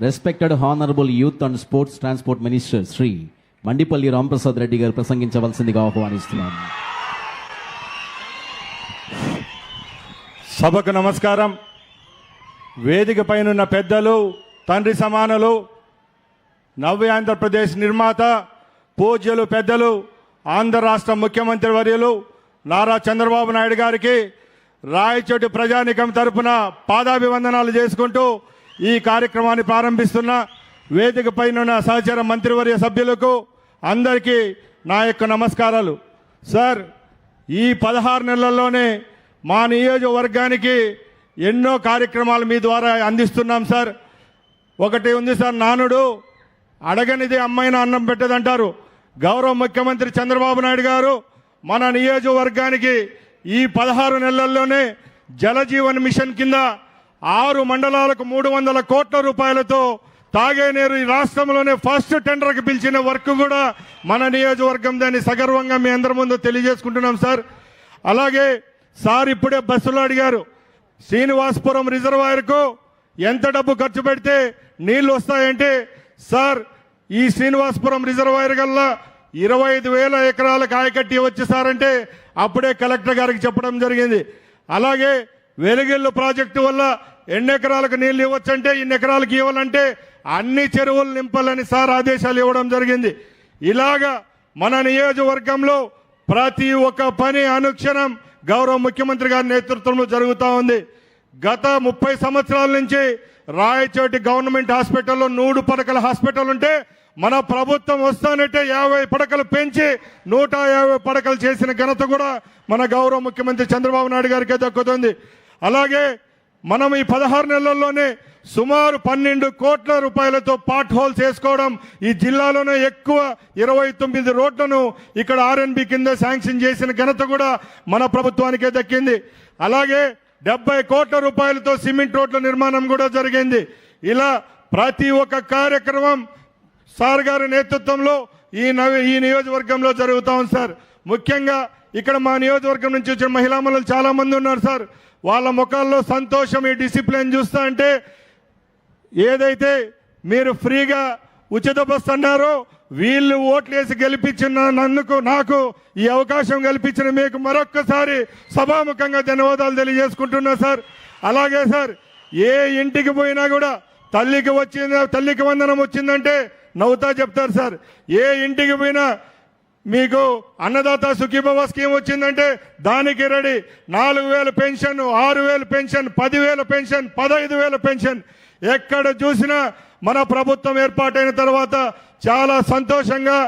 Respected honourable youth and sports transport minister Shri Mandipalli Ramprasad Reddy garu ప్రసంగించవలసిందిగా ఆహ్వానిస్తున్నాను సభకు నమస్కారం. వేదిక పైనున్న పెద్దలు తండ్రి సమానులు నవ్య ఆంధ్రప్రదేశ్ నిర్మాత పూజ్యులు పెద్దలు ఆంధ్ర రాష్ట్ర ముఖ్యమంత్రి వర్యులు నారా చంద్రబాబు నాయుడు గారికి రాయచోటి ప్రజానికం తరపున పాదాభివందనాలు చేసుకుంటూ ఈ కార్యక్రమాన్ని ప్రారంభిస్తున్న వేదిక పైన సహచర మంత్రివర్య సభ్యులకు అందరికీ నా యొక్క నమస్కారాలు. సార్ ఈ పదహారు నెలల్లోనే మా నియోజకవర్గానికి ఎన్నో కార్యక్రమాలు మీ ద్వారా అందిస్తున్నాం సార్. ఒకటి ఉంది సార్ నానుడు అడగనిది అమ్మాయిన అన్నం పెట్టదంటారు. గౌరవ ముఖ్యమంత్రి చంద్రబాబు నాయుడు గారు మన నియోజకవర్గానికి ఈ పదహారు నెలల్లోనే జలజీవన్ మిషన్ కింద ఆరు మండలాలకు మూడు వందల కోట్ల రూపాయలతో తాగే నీరు ఈ రాష్ట్రంలోనే ఫస్ట్ టెండర్కి పిలిచిన వర్క్ కూడా మన నియోజకవర్గం దాన్ని సగర్వంగా మీ అందరి ముందు తెలియజేసుకుంటున్నాం సార్. అలాగే సార్ ఇప్పుడే బస్సులో అడిగారు శ్రీనివాసపురం రిజర్వాయర్కు ఎంత డబ్బు ఖర్చు పెడితే నీళ్ళు వస్తాయంటే? సార్ ఈ శ్రీనివాసపురం రిజర్వాయర్ గల్లా ఇరవై ఐదు వేల ఎకరాలకు ఆయకట్టి వచ్చేసారంటే అప్పుడే కలెక్టర్ గారికి చెప్పడం జరిగింది. అలాగే వెలిగిల్లు ప్రాజెక్టు వల్ల ఎన్ని ఎకరాలకు నీళ్ళు ఇవ్వచ్చంటే ఇన్ని ఎకరాలకు ఇవ్వాలంటే అన్ని చెరువులు నింపాలని సార్ ఆదేశాలు ఇవ్వడం జరిగింది. ఇలాగా మన నియోజకవర్గంలో ప్రతి ఒక్క పని అనుక్షణం గౌరవ ముఖ్యమంత్రి గారి నేతృత్వంలో జరుగుతూ ఉంది. గత ముప్పై సంవత్సరాల నుంచి రాయచోటి గవర్నమెంట్ హాస్పిటల్లో నూడు పడకల హాస్పిటల్ ఉంటే మన ప్రభుత్వం వస్తానంటే యాభై పడకలు పెంచి నూట యాభై పడకలు చేసిన ఘనత కూడా మన గౌరవ ముఖ్యమంత్రి చంద్రబాబు నాయుడు గారికే దక్కుతుంది. అలాగే మనం ఈ పదహారు నెలల్లోనే సుమారు పన్నెండు కోట్ల రూపాయలతో పాట్ హోల్స్ వేసుకోవడం ఈ జిల్లాలోనే ఎక్కువ ఇరవై తొమ్మిది రోడ్లను ఇక్కడ ఆర్ఎన్బి కింద శాంక్షన్ చేసిన ఘనత కూడా మన ప్రభుత్వానికే దక్కింది. అలాగే డెబ్బై కోట్ల రూపాయలతో సిమెంట్ రోడ్ల నిర్మాణం కూడా జరిగింది. ఇలా ప్రతి ఒక్క కార్యక్రమం సార్ గారి నేతృత్వంలో ఈ నవ ఈ నియోజకవర్గంలో జరుగుతా ఉంది సార్. ముఖ్యంగా ఇక్కడ మా నియోజకవర్గం నుంచి వచ్చిన మహిళా మనులు చాలా మంది ఉన్నారు సార్. వాళ్ళ ముఖాల్లో సంతోషం ఈ డిసిప్లిన్ చూస్తా అంటే ఏదైతే మీరు ఫ్రీగా ఉచిత బస్సు అన్నారో వీళ్ళు ఓట్లేసి గెలిపించిన నన్నుకు నాకు ఈ అవకాశం కల్పించిన మీకు మరొక్కసారి సభాముఖంగా ధన్యవాదాలు తెలియజేసుకుంటున్నా సార్. అలాగే సార్ ఏ ఇంటికి పోయినా కూడా తల్లికి వచ్చింది తల్లికి వందనం వచ్చిందంటే నవ్వుతా చెప్తారు సార్. ఏ ఇంటికి పోయినా మీకు అన్నదాత సుఖీభవ స్కీమ్ వచ్చిందంటే దానికి రెడీ. నాలుగు వేల పెన్షన్ ఆరు వేల పెన్షన్ పదివేల పెన్షన్ పదహైదు వేల పెన్షన్. ఎక్కడ చూసినా మన ప్రభుత్వం ఏర్పాటైన తర్వాత చాలా సంతోషంగా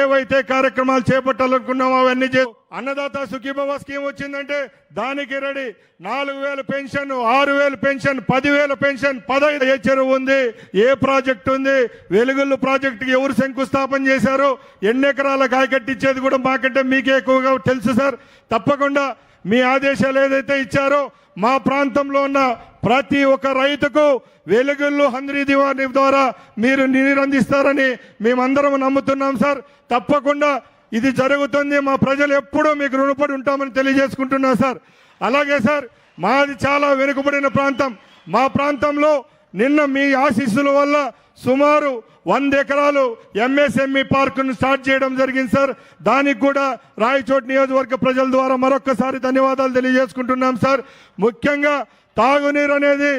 ఏవైతే కార్యక్రమాలు చేపట్టాలనుకున్నామో అవన్నీ చే అన్నదాత సుఖీభవ స్కీమ్ వచ్చిందంటే దానికి రెడీ నాలుగు వేల పెన్షన్ ఆరు వేల పెన్షన్ పదివేల పెన్షన్ పదహైదు ఏ చెరువు ఉంది ఏ ప్రాజెక్ట్ ఉంది వెలుగుళ్ళు ప్రాజెక్టుకి ఎవరు శంకుస్థాపన చేశారు ఎన్ని ఎకరాల కాయకట్టించేది కూడా మాకంటే మీకే ఎక్కువగా తెలుసు సార్. తప్పకుండా మీ ఆదేశాలు ఏదైతే ఇచ్చారో మా ప్రాంతంలో ఉన్న ప్రతి ఒక్క రైతుకు వెలుగుళ్ళు హంద్రీ దివాణి ద్వారా మీరు నీరు అందిస్తారని మేమందరం నమ్ముతున్నాం సార్. తప్పకుండా ఇది జరుగుతుంది మా ప్రజలు ఎప్పుడూ మీకు రుణపడి ఉంటామని తెలియజేసుకుంటున్నా సార్. అలాగే సార్ మాది చాలా వెనుకబడిన ప్రాంతం. మా ప్రాంతంలో నిన్న మీ ఆశీస్సుల వల్ల సుమారు వంద ఎకరాలు ఎంఎస్ఎంఈ పార్కును స్టార్ట్ చేయడం జరిగింది సార్. దానికి కూడా రాయచోటి నియోజకవర్గ ప్రజల ద్వారా మరొక్కసారి ధన్యవాదాలు తెలియజేసుకుంటున్నాం సార్. ముఖ్యంగా తాగునీరు అనేది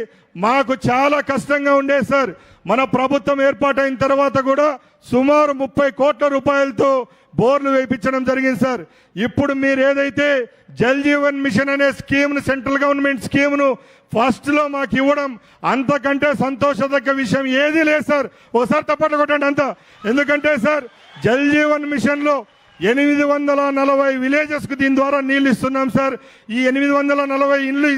మాకు చాలా కష్టంగా ఉండేది సార్. మన ప్రభుత్వం ఏర్పాటైన తర్వాత కూడా సుమారు ముప్పై కోట్ల రూపాయలతో బోర్లు వేయించడం జరిగింది సార్. ఇప్పుడు మీరు ఏదైతే జల్ జీవన్ మిషన్ అనే స్కీమ్ను సెంట్రల్ గవర్నమెంట్ స్కీమ్ను ఫస్ట్లో మాకు ఇవ్వడం అంతకంటే సంతోషదగ్గ విషయం ఏదీ లేదు సార్. ఒకసారి తప్పట్లు కొట్టండి అంత. ఎందుకంటే సార్ జల్ జీవన్ మిషన్లో ఎనిమిది వందల నలభై విలేజెస్కు దీని ద్వారా నీళ్ళు ఇస్తున్నాం సార్. ఈ ఎనిమిది వందల నలభై ఇల్లు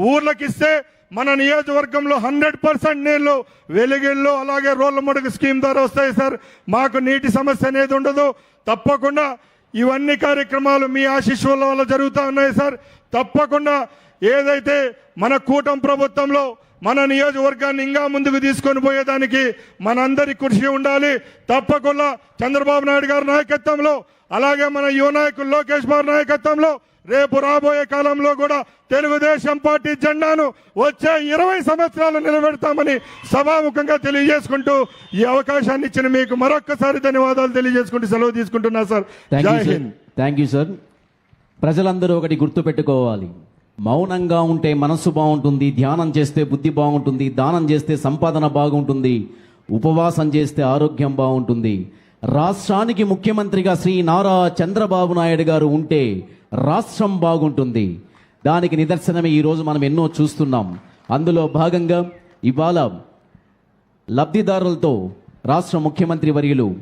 ఊర్లకు ఇస్తే మన నియోజకవర్గంలో హండ్రెడ్ పర్సెంట్ నీళ్ళు వెలుగిళ్ళు అలాగే రోళ్ళ ముడుగు స్కీమ్ ద్వారా వస్తాయి సార్. మాకు నీటి సమస్య అనేది ఉండదు. తప్పకుండా ఇవన్నీ కార్యక్రమాలు మీ ఆశీస్సుల వల్ల జరుగుతూ ఉన్నాయి సార్. తప్పకుండా ఏదైతే మన కూటమి ప్రభుత్వంలో మన నియోజకవర్గాన్ని ఇంకా ముందుకు తీసుకొని పోయేదానికి మనందరి కృషి ఉండాలి. తప్పకుండా చంద్రబాబు నాయుడు గారి నాయకత్వంలో అలాగే మన యువ నాయకులు లోకేష్ బాబు నాయకత్వంలో రేపు రాబోయే కాలంలో కూడా తెలుగుదేశం పార్టీ జెండాను వచ్చే ఇరవై సంవత్సరాలు నిలబెడతామని సభాముఖంగా తెలియజేసుకుంటూ ఈ అవకాశాన్ని ఇచ్చిన మీకు మరొక్కసారి ధన్యవాదాలు తెలియజేసుకుంటూ సెలవు తీసుకుంటున్నా సార్. థ్యాంక్ యూ సార్ ప్రజలందరూ ఒకటి గుర్తుపెట్టుకోవాలి. మౌనంగా ఉంటే మనస్సు బాగుంటుంది ధ్యానం చేస్తే బుద్ధి బాగుంటుంది దానం చేస్తే సంపాదన బాగుంటుంది ఉపవాసం చేస్తే ఆరోగ్యం బాగుంటుంది. రాష్ట్రానికి ముఖ్యమంత్రిగా శ్రీ నారా చంద్రబాబు నాయుడు గారు ఉంటే రాష్ట్రం బాగుంటుంది. దానికి నిదర్శనమే ఈరోజు మనం ఎన్నో చూస్తున్నాం. అందులో భాగంగా ఇవాళ లబ్ధిదారులతో రాష్ట్ర ముఖ్యమంత్రి వర్యులు